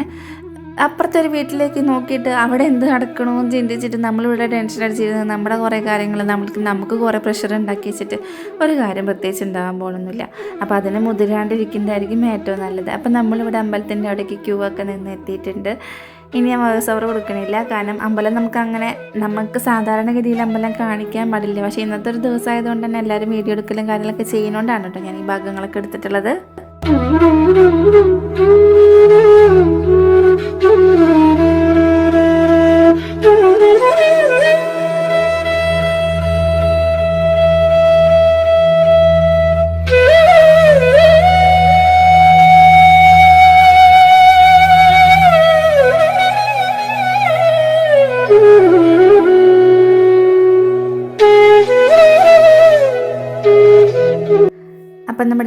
അപ്പുറത്തെ ഒരു വീട്ടിലേക്ക് നോക്കിയിട്ട് അവിടെ എന്ത് നടക്കണമെന്ന് ചിന്തിച്ചിട്ട് നമ്മളിവിടെ ടെൻഷൻ അടിച്ചിരുന്നത് നമ്മുടെ കുറേ കാര്യങ്ങൾ നമ്മൾക്ക് നമുക്ക് കുറേ പ്രഷർ ഉണ്ടാക്കി വെച്ചിട്ട് ഒരു കാര്യം പ്രത്യേകിച്ച് ഉണ്ടാകാൻ പോകണമെന്നില്ല അപ്പോൾ അതിനെ മുതിരാണ്ടിരിക്കുന്നതായിരിക്കും ഏറ്റവും നല്ലത്. അപ്പോൾ നമ്മളിവിടെ അമ്പലത്തിന്റെ അവിടേക്ക് ക്യൂ ഒക്കെ നിന്ന് എത്തിയിട്ടുണ്ട്. ഇനി ഞാൻ വോയിസ് ഓവർ കൊടുക്കണില്ല. കാരണം അമ്പലം നമുക്ക് അങ്ങനെ നമുക്ക് സാധാരണഗതിയിൽ അമ്പലം കാണിക്കാൻ പാടില്ല. പക്ഷേ ഇന്നത്തെ ഒരു ദിവസമായതുകൊണ്ട് തന്നെ എല്ലാവരും വീഡിയോ എടുക്കലും കാര്യങ്ങളൊക്കെ ചെയ്യുന്നതുകൊണ്ടാണ് കേട്ടോ ഞാൻ ഈ ഭാഗങ്ങളൊക്കെ എടുത്തിട്ടുള്ളത്.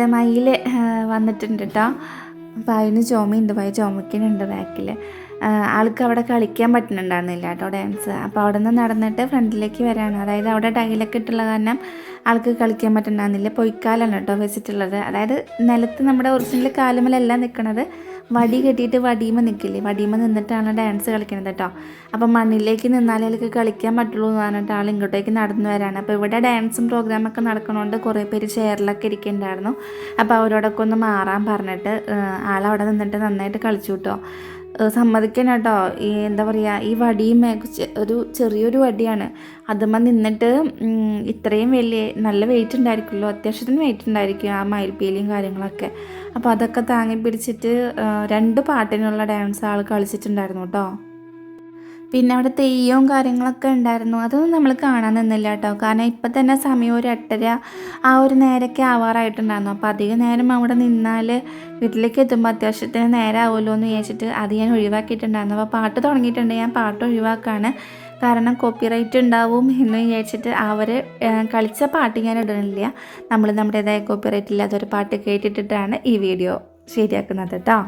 നമ്മുടെ മയിൽ വന്നിട്ടുണ്ട് കേട്ടോ അപ്പോൾ അതിന് ചുമയുണ്ട് പോയ ചുമക്കുന്നുണ്ട് ബാക്കിൽ ആൾക്ക് അവിടെ കളിക്കാൻ പറ്റുന്നുണ്ടായിരുന്നില്ല കേട്ടോ ഡാൻസ് അപ്പോൾ അവിടെ നിന്ന് നടന്നിട്ട് ഫ്രണ്ടിലേക്ക് വരാണ്. അതായത് അവിടെ ടൈലൊക്കെ ഇട്ടുള്ള കാരണം ആൾക്ക് കളിക്കാൻ പറ്റുന്നുണ്ടായിരുന്നില്ല. പൊയ്ക്കാലാണ് കേട്ടോ വെച്ചിട്ടുള്ളത് അതായത് നിലത്ത് നമ്മുടെ ഒറിജിനൽ കാലുമലെല്ലാം നിൽക്കുന്നത് വടി കെട്ടിയിട്ട് വടിയുമ നിൽക്കില്ലേ വടിയുമ നിന്നിട്ടാണ് ഡാൻസ് കളിക്കുന്നത് കേട്ടോ അപ്പം മണ്ണിലേക്ക് നിന്നാലേ ആൾക്ക് കളിക്കാൻ പറ്റുള്ളൂ എന്ന് പറഞ്ഞിട്ട് ആൾ ഇങ്ങോട്ടേക്ക് നടന്നു വരാണ്. അപ്പോൾ ഇവിടെ ഡാൻസും പ്രോഗ്രാമൊക്കെ നടക്കണോണ്ട് കുറേ പേര് ചെയറിലൊക്കെ ഇരിക്കുന്നുണ്ടായിരുന്നു അപ്പോൾ അവരോടൊക്കെ ഒന്ന് മാറാൻ പറഞ്ഞിട്ട് ആളവിടെ നിന്നിട്ട് നന്നായിട്ട് കളിച്ചു കേട്ടോ സമ്മതിക്കണം കേട്ടോ ഈ എന്താ പറയുക ഈ വടിയും ഒരു ചെറിയൊരു വടിയാണ്. അതുമ്മ നിന്നിട്ട് ഇത്രയും വലിയ നല്ല വെയിറ്റ് ഉണ്ടായിരിക്കുമല്ലോ. അത്യാവശ്യത്തിന് വെയിറ്റ് ഉണ്ടായിരിക്കും ആ മയിൽപ്പീലിയും കാര്യങ്ങളൊക്കെ. അപ്പോൾ അതൊക്കെ താങ്ങി പിടിച്ചിട്ട് രണ്ട് പാട്ടിനുള്ള ഡാൻസ് ആൾ കളിച്ചിട്ടുണ്ടായിരുന്നു കേട്ടോ പിന്നെ അവിടെ തെയ്യവും കാര്യങ്ങളൊക്കെ ഉണ്ടായിരുന്നു. അതൊന്നും നമ്മൾ കാണാൻ നിന്നില്ല കേട്ടോ കാരണം ഇപ്പം തന്നെ സമയം ഒരു എട്ടര ആ ഒരു നേരമൊക്കെ ആവാറായിട്ടുണ്ടായിരുന്നു. അപ്പോൾ അധിക നേരം അവിടെ നിന്നാൽ വീട്ടിലേക്ക് എത്തുമ്പോൾ അത്യാവശ്യത്തിന് നേരം ആവുമല്ലോ എന്ന് വിചാരിച്ചിട്ട് അത് ഞാൻ ഒഴിവാക്കിയിട്ടുണ്ടായിരുന്നു. അപ്പോൾ പാട്ട് തുടങ്ങിയിട്ടുണ്ട്. ഞാൻ പാട്ട് ഒഴിവാക്കാണ്. കാരണം കോപ്പിറൈറ്റ് ഉണ്ടാവും എന്ന് വിചാരിച്ചിട്ട് അവർ കളിച്ച പാട്ട് ഞാൻ ഇടണില്ല നമ്മൾ നമ്മുടേതായ കോപ്പിറൈറ്റ് ഇല്ലാത്ത ഒരു പാട്ട് കേട്ടിട്ടിട്ടാണ് ഈ വീഡിയോ ശരിയാക്കുന്നത് കേട്ടോ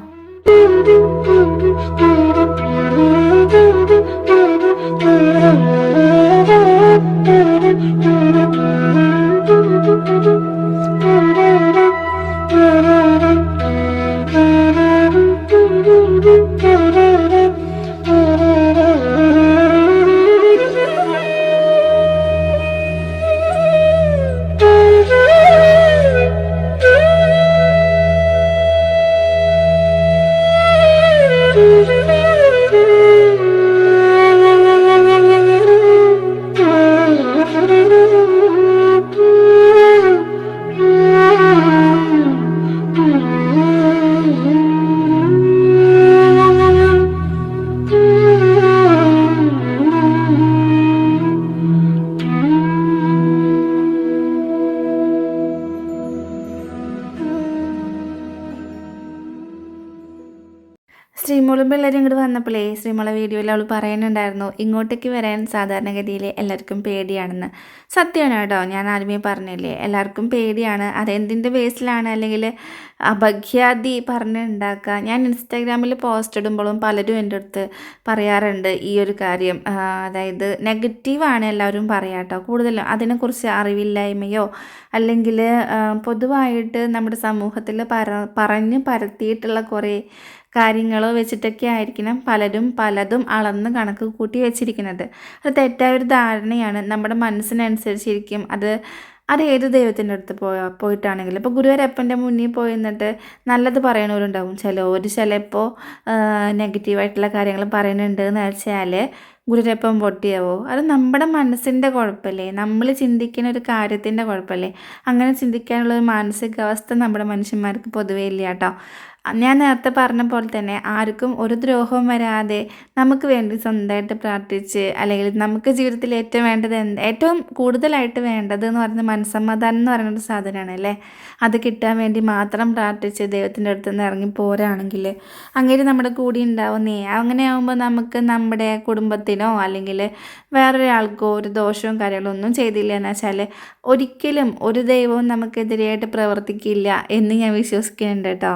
പിള്ളേരും ഇങ്ങോട്ട് വന്നപ്പോഴേ ശ്രീമള വീഡിയോയിൽ അവൾ പറയുന്നുണ്ടായിരുന്നു ഇങ്ങോട്ടേക്ക് വരാൻ സാധാരണഗതിയിൽ എല്ലാവർക്കും പേടിയാണെന്ന്. സത്യമാണ് കേട്ടോ ഞാൻ ആദ്യമേ പറഞ്ഞില്ലേ എല്ലാവർക്കും പേടിയാണ്. അതെന്തിന്റെ ബേസിലാണ്? അല്ലെങ്കിൽ അപഖ്യാതി പറഞ്ഞുണ്ടാക്കുക. ഞാൻ ഇൻസ്റ്റാഗ്രാമിൽ പോസ്റ്റ് ഇടുമ്പോഴും പലരും എന്റെ അടുത്ത് പറയാറുണ്ട് ഈ ഒരു കാര്യം. അതായത് നെഗറ്റീവാണ് എല്ലാവരും പറയാം കേട്ടോ. കൂടുതലും അതിനെക്കുറിച്ച് അറിവില്ലായ്മയോ അല്ലെങ്കിൽ പൊതുവായിട്ട് നമ്മുടെ സമൂഹത്തിൽ പറ പറഞ്ഞ് പരത്തിയിട്ടുള്ള കുറേ കാര്യങ്ങളോ വെച്ചിട്ടൊക്കെ ആയിരിക്കണം പലരും പലതും അളന്ന് കണക്ക് കൂട്ടി വെച്ചിരിക്കുന്നത്. അത് തെറ്റായ ഒരു ധാരണയാണ്. നമ്മുടെ മനസ്സിനനുസരിച്ചിരിക്കും. അത് അത് ഏത് ദൈവത്തിന്റെ അടുത്ത് പോയ പോയിട്ടാണെങ്കിലും. ഇപ്പോൾ ഗുരുവരപ്പന്റെ മുന്നിൽ പോയി നിന്നിട്ട് നല്ലത് പറയണവരുണ്ടാവും. ചിലവർ ചിലപ്പോൾ നെഗറ്റീവായിട്ടുള്ള കാര്യങ്ങൾ പറയുന്നുണ്ട് എന്ന് വെച്ചാൽ ഗുരുരപ്പം പൊട്ടിയാവോ? അത് നമ്മുടെ മനസ്സിന്റെ കുഴപ്പമല്ലേ നമ്മൾ ചിന്തിക്കുന്ന ഒരു കാര്യത്തിന്റെ കുഴപ്പമല്ലേ അങ്ങനെ ചിന്തിക്കാനുള്ള ഒരു മാനസികാവസ്ഥ നമ്മുടെ മനുഷ്യന്മാർക്ക് പൊതുവേ ഇല്ല കേട്ടോ. ഞാൻ നേരത്തെ പറഞ്ഞ പോലെ തന്നെ ആർക്കും ഒരു ദ്രോഹവും വരാതെ നമുക്ക് വേണ്ടി സ്വന്തമായിട്ട് പ്രാർത്ഥിച്ച് അല്ലെങ്കിൽ നമുക്ക് ജീവിതത്തിൽ ഏറ്റവും വേണ്ടത് എന്ത് ഏറ്റവും കൂടുതലായിട്ട് വേണ്ടത് എന്ന് പറയുന്നത് മനസ്സമാധാനം എന്ന് പറയുന്ന ഒരു സാധനമാണ് അല്ലേ? അത് കിട്ടാൻ വേണ്ടി മാത്രം പ്രാർത്ഥിച്ച് ദൈവത്തിന്റെ അടുത്ത് നിന്ന് ഇറങ്ങി പോരാണെങ്കിൽ അങ്ങനെ നമ്മുടെ കൂടി ഉണ്ടാവുന്നേ അങ്ങനെ ആകുമ്പോൾ നമുക്ക് നമ്മുടെ കുടുംബത്തിനോ അല്ലെങ്കിൽ വേറൊരാൾക്കോ ഒരു ദോഷവും കാര്യങ്ങളോ ഒന്നും ചെയ്തില്ല എന്ന് വെച്ചാൽ ഒരിക്കലും ഒരു ദൈവവും നമുക്കെതിരെയായിട്ട് പ്രവർത്തിക്കില്ല എന്ന് ഞാൻ വിശ്വസിക്കുന്നുണ്ട് കേട്ടോ.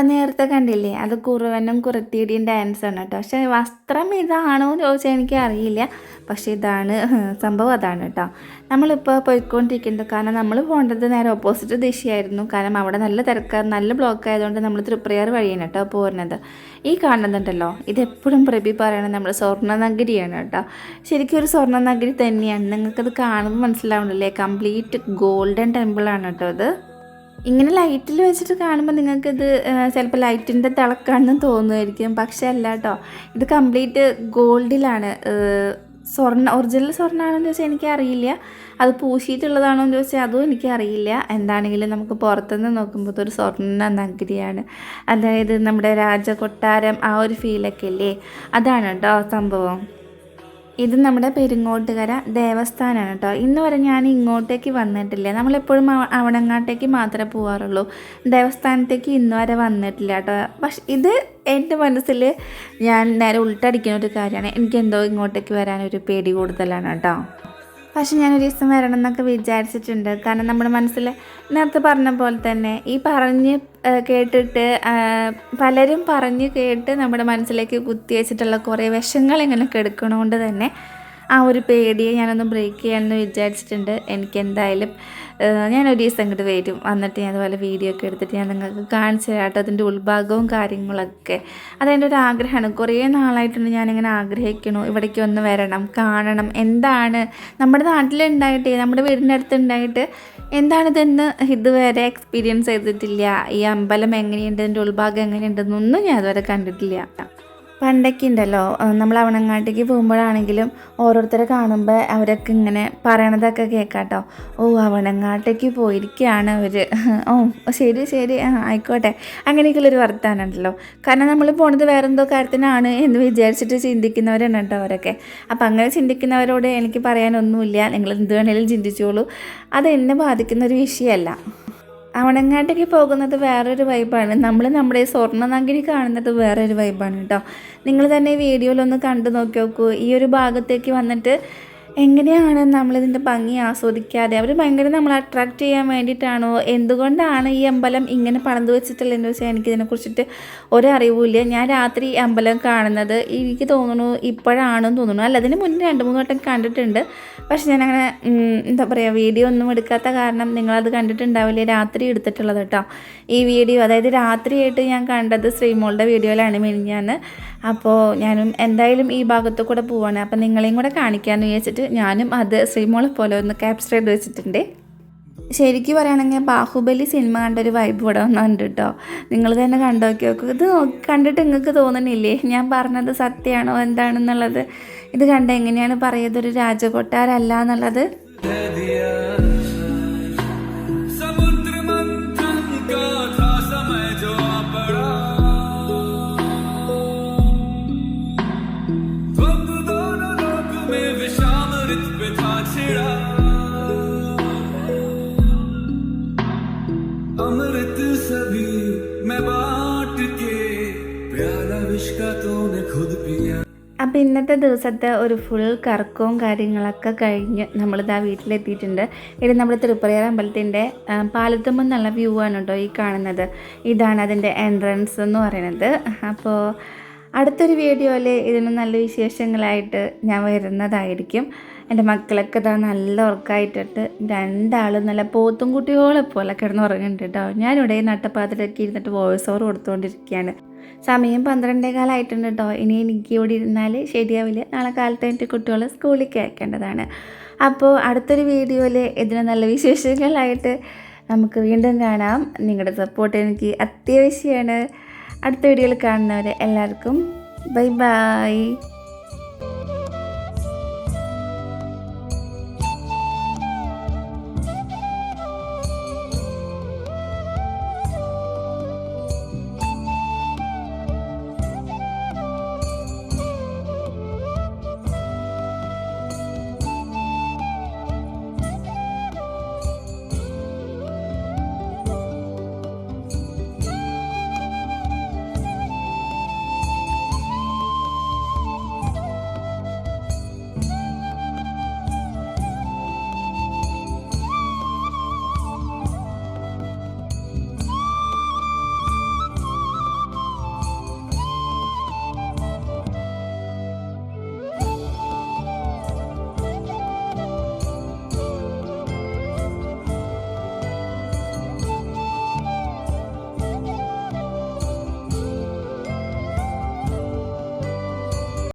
അപ്പം നേരത്തെ കണ്ടില്ലേ അത് കുറുവനും ഡാൻസ് ആണ് കേട്ടോ പക്ഷേ വസ്ത്രം ഇതാണോ എന്ന് ചോദിച്ചാൽ എനിക്ക് അറിയില്ല. പക്ഷേ ഇതാണ് സംഭവം അതാണ് കേട്ടോ നമ്മളിപ്പോൾ പോയിക്കൊണ്ടിരിക്കുന്നത് കാരണം നമ്മൾ പോകേണ്ടത് നേരെ ഓപ്പോസിറ്റ് ദിശയായിരുന്നു. കാരണം അവിടെ നല്ല തിരക്കാർ നല്ല ബ്ലോക്ക് ആയതുകൊണ്ട് നമ്മൾ തൃപ്രയാർ വഴിയാണ് കേട്ടോ പോരുന്നത്. ഈ കാണുന്നുണ്ടല്ലോ ഇതെപ്പോഴും പ്രഭി പറയണത് നമ്മൾ സ്വർണ നഗരിയാണ് കേട്ടോ ശരിക്കും ഒരു സ്വർണ നഗരി തന്നെയാണ്. നിങ്ങൾക്കത് കാണുമ്പോൾ മനസ്സിലാവണില്ലേ കംപ്ലീറ്റ് ഗോൾഡൻ ടെമ്പിളാണ് കേട്ടോ അത് ഇങ്ങനെ ലൈറ്റിൽ വെച്ചിട്ട് കാണുമ്പോൾ നിങ്ങൾക്കിത് ചിലപ്പോൾ ലൈറ്റിന്റെ തിളക്കാണെന്ന് തോന്നുമായിരിക്കും. പക്ഷേ അല്ല കേട്ടോ ഇത് കംപ്ലീറ്റ് ഗോൾഡിലാണ്. സ്വർണ ഒറിജിനൽ സ്വർണമാണെന്ന് ചോദിച്ചാൽ എനിക്കറിയില്ല. അത് പൂശിയിട്ടുള്ളതാണോ എന്ന് ചോദിച്ചാൽ അതും എനിക്കറിയില്ല. എന്താണെങ്കിലും നമുക്ക് പുറത്തുനിന്ന് നോക്കുമ്പോൾ ഒരു സ്വർണ നഗരിയാണ്. അതായത് നമ്മുടെ രാജകൊട്ടാരം ആ ഒരു ഫീലൊക്കെ ഇല്ലേ? അതാണ് കേട്ടോ സംഭവം. ഇത് നമ്മുടെ പെരിങ്ങോട്ടുകര ദേവസ്ഥാനമാണ് കേട്ടോ ഇന്ന് വരെ ഞാൻ ഇങ്ങോട്ടേക്ക് വന്നിട്ടില്ല. നമ്മളെപ്പോഴും അവ- അവിടങ്ങാട്ടേക്ക് മാത്രമേ പോകാറുള്ളൂ ദേവസ്ഥാനത്തേക്ക് ഇന്ന് വരെ വന്നിട്ടില്ല കേട്ടോ പക്ഷെ ഇത് എന്റെ മനസ്സിൽ ഞാൻ നേരെ ഉൾട്ടടിക്കുന്ന ഒരു കാര്യമാണ്. എനിക്കെന്തോ ഇങ്ങോട്ടേക്ക് വരാനൊരു പേടി കൂടുതലാണ് കേട്ടോ പക്ഷെ ഞാനൊരു ദിവസം വരണം എന്നൊക്കെ വിചാരിച്ചിട്ടുണ്ട്. കാരണം നമ്മുടെ മനസ്സിൽ നേരത്തെ പറഞ്ഞ പോലെ തന്നെ ഈ പറഞ്ഞ് കേട്ടിട്ട് പലരും പറഞ്ഞ് കേട്ട് നമ്മുടെ മനസ്സിലേക്ക് കുത്തി വെച്ചിട്ടുള്ള കുറേ വിഷങ്ങൾ ഇങ്ങനെ കെടുക്കണോണ്ട് തന്നെ ആ ഒരു പേടിയെ ഞാനൊന്ന് ബ്രേക്ക് ചെയ്യാമെന്ന് വിചാരിച്ചിട്ടുണ്ട്. എനിക്ക് എന്തായാലും ഞാൻ ഒരു ദിവസം ഇങ്ങോട്ട് വരും വന്നിട്ട് ഞാൻ അതുപോലെ വീഡിയോ ഒക്കെ എടുത്തിട്ട് ഞാൻ നിങ്ങൾക്ക് കാണിച്ചു തരാം കേട്ടോ. അതിന്റെ ഉത്ഭാഗവും കാര്യങ്ങളൊക്കെ. അതെന്റെ ഒരു ആഗ്രഹമാണ്. കുറേ നാളായിട്ടുണ്ട് ഞാനിങ്ങനെ ആഗ്രഹിക്കണു ഇവിടേക്ക് ഒന്ന് വരണം കാണണം. എന്താണ് നമ്മുടെ നാട്ടിലുണ്ടായിട്ട് നമ്മുടെ വീടിന്റെ അടുത്ത് ഉണ്ടായിട്ട് എന്താണിതെന്ന് ഇതുവരെ എക്സ്പീരിയൻസ് ചെയ്തിട്ടില്ല. ഈ അമ്പലം എങ്ങനെയുണ്ട്? ഇതിന്റെ ഉൾഭാഗം എങ്ങനെയുണ്ടെന്നൊന്നും ഞാൻ അതുവരെ കണ്ടിട്ടില്ല. പണ്ടൊക്കെ ഉണ്ടല്ലോ നമ്മൾ അവണങ്ങാട്ടേക്ക് പോകുമ്പോഴാണെങ്കിലും ഓരോരുത്തരെ കാണുമ്പോൾ അവരൊക്കെ ഇങ്ങനെ പറയണതൊക്കെ കേൾക്കാട്ടോ ഓ അവണങ്ങാട്ടേക്ക് പോയിരിക്കുകയാണ് അവർ ഓ ശരി ശരി ആ ആയിക്കോട്ടെ. അങ്ങനെയൊക്കെയുള്ളൊരു വർത്താനുണ്ടല്ലോ കാരണം നമ്മൾ പോണത് വേറെന്തോ കാര്യത്തിനാണ് എന്ന് വിചാരിച്ചിട്ട് ചിന്തിക്കുന്നവരാണ് കേട്ടോ അവരൊക്കെ. അപ്പം അങ്ങനെ ചിന്തിക്കുന്നവരോട് എനിക്ക് പറയാനൊന്നുമില്ല. നിങ്ങൾ എന്ത് വേണേലും ചിന്തിച്ചോളൂ. അത് എന്നെ ബാധിക്കുന്ന ഒരു വിഷയമല്ല. അവണങ്ങാട്ടേക്ക് പോകുന്നത് വേറൊരു വൈബാണ് നമ്മൾ നമ്മുടെ സ്വർണ നഗരി കാണുന്നത് വേറൊരു വൈബാണ് കേട്ടോ നിങ്ങൾ തന്നെ വീഡിയോയിലൊന്ന് കണ്ടു നോക്കി നോക്കൂ ഈ ഒരു ഭാഗത്തേക്ക് വന്നിട്ട് എങ്ങനെയാണ് നമ്മളിതിന്റെ ഭംഗി ആസ്വദിക്കാതെ? അവർ ഭയങ്കര നമ്മളെ അട്രാക്റ്റ് ചെയ്യാൻ വേണ്ടിയിട്ടാണോ? എന്തുകൊണ്ടാണ് ഈ അമ്പലം ഇങ്ങനെ പണിത് വെച്ചിട്ടുള്ളതെന്ന് വെച്ചാൽ എനിക്കിതിനെക്കുറിച്ചിട്ട് ഒരറിവുമില്ല. ഞാൻ രാത്രി ഈ അമ്പലം കാണുന്നത് എനിക്ക് തോന്നുന്നു ഇപ്പോഴാണെന്ന് തോന്നുന്നു. അല്ല അതിന് മുന്നേ രണ്ട് മൂന്ന് വട്ടം കണ്ടിട്ടുണ്ട്. പക്ഷെ ഞാനങ്ങനെ എന്താ പറയുക വീഡിയോ ഒന്നും എടുക്കാത്ത കാരണം നിങ്ങളത് കണ്ടിട്ടുണ്ടാവില്ലേ. രാത്രി എടുത്തിട്ടുള്ളത് കേട്ടോ. ഈ വീഡിയോ അതായത് രാത്രിയായിട്ട് ഞാൻ കണ്ടത് ശ്രീമോളുടെ വീഡിയോയിലാണ് മിനിഞ്ഞാന്ന്. അപ്പോൾ ഞാനും എന്തായാലും ഈ ഭാഗത്തു കൂടെ പോവാണ്. അപ്പോൾ നിങ്ങളെയും കൂടെ കാണിക്കാമെന്ന് വിചാരിച്ചിട്ട് ഞാനും അത് ശ്രീമോളെ പോലെ ഒന്ന് ക്യാപ്ചർ ചെയ്ത് വെച്ചിട്ടുണ്ട്. ശരിക്കും പറയുകയാണെങ്കിൽ ബാഹുബലി സിനിമ കണ്ടൊരു വൈബ് ഇവിടെ വന്നുണ്ട് കേട്ടോ നിങ്ങൾ തന്നെ കണ്ടോക്കി നോക്കൂ. ഇത് കണ്ടിട്ട് നിങ്ങൾക്ക് തോന്നണില്ലേ? ഞാൻ പറഞ്ഞത് സത്യമാണോ എന്താണെന്നുള്ളത്? ഇത് കണ്ട എങ്ങനെയാണ് പറയുന്നത്? ഒരു രാജകൊട്ടാരല്ല എന്നുള്ളത്. ഇന്നത്തെ ദിവസത്തെ ഒരു ഫുൾ കറക്കവും കാര്യങ്ങളൊക്കെ കഴിഞ്ഞ് നമ്മളിതാ വീട്ടിലെത്തിയിട്ടുണ്ട്. ഇത് നമ്മുടെ തൃപ്പറയാർ അമ്പലത്തിന്റെ പാലത്തുമ്പോൾ നല്ല വ്യൂ ആണ് കേട്ടോ ഈ കാണുന്നത്. ഇതാണ് അതിന്റെ എൻട്രൻസ് എന്ന് പറയുന്നത്. അപ്പോൾ അടുത്തൊരു വീഡിയോയിൽ ഇതിന് നല്ല വിശേഷങ്ങളായിട്ട് ഞാൻ വരുന്നതായിരിക്കും. എന്റെ മക്കളൊക്കെ ഇതാ നല്ല ഉറക്കമായിട്ടിട്ട് രണ്ടാളും നല്ല പോത്തും കുട്ടികളെ പോലെ കിടന്ന് ഉറങ്ങുന്നുണ്ട് കേട്ടോ. ഞാനിവിടെ ഈ നട്ടപ്പാത്രത്തിലൊക്കെ ഇരുന്നിട്ട് വോയിസ് ഓവർ കൊടുത്തുകൊണ്ടിരിക്കുകയാണ് സമയം പന്ത്രണ്ടേ കാലമായിട്ടുണ്ട് കേട്ടോ. ഇനി എനിക്ക് ഇവിടെ ഇരുന്നാൽ ശരിയാവില്ല. നാളെ കാലത്ത് എന്റെ കുട്ടികളെ സ്കൂളിലേക്ക് അയക്കേണ്ടതാണ് അപ്പോൾ അടുത്തൊരു വീഡിയോയിൽ ഇതിന് നല്ല വിശേഷങ്ങളായിട്ട് നമുക്ക് വീണ്ടും കാണാം. നിങ്ങളുടെ സപ്പോർട്ട് എനിക്ക് അത്യാവശ്യമാണ്. അടുത്ത വീഡിയോയിൽ കാണുന്നവരെ എല്ലാവർക്കും ബൈ ബൈ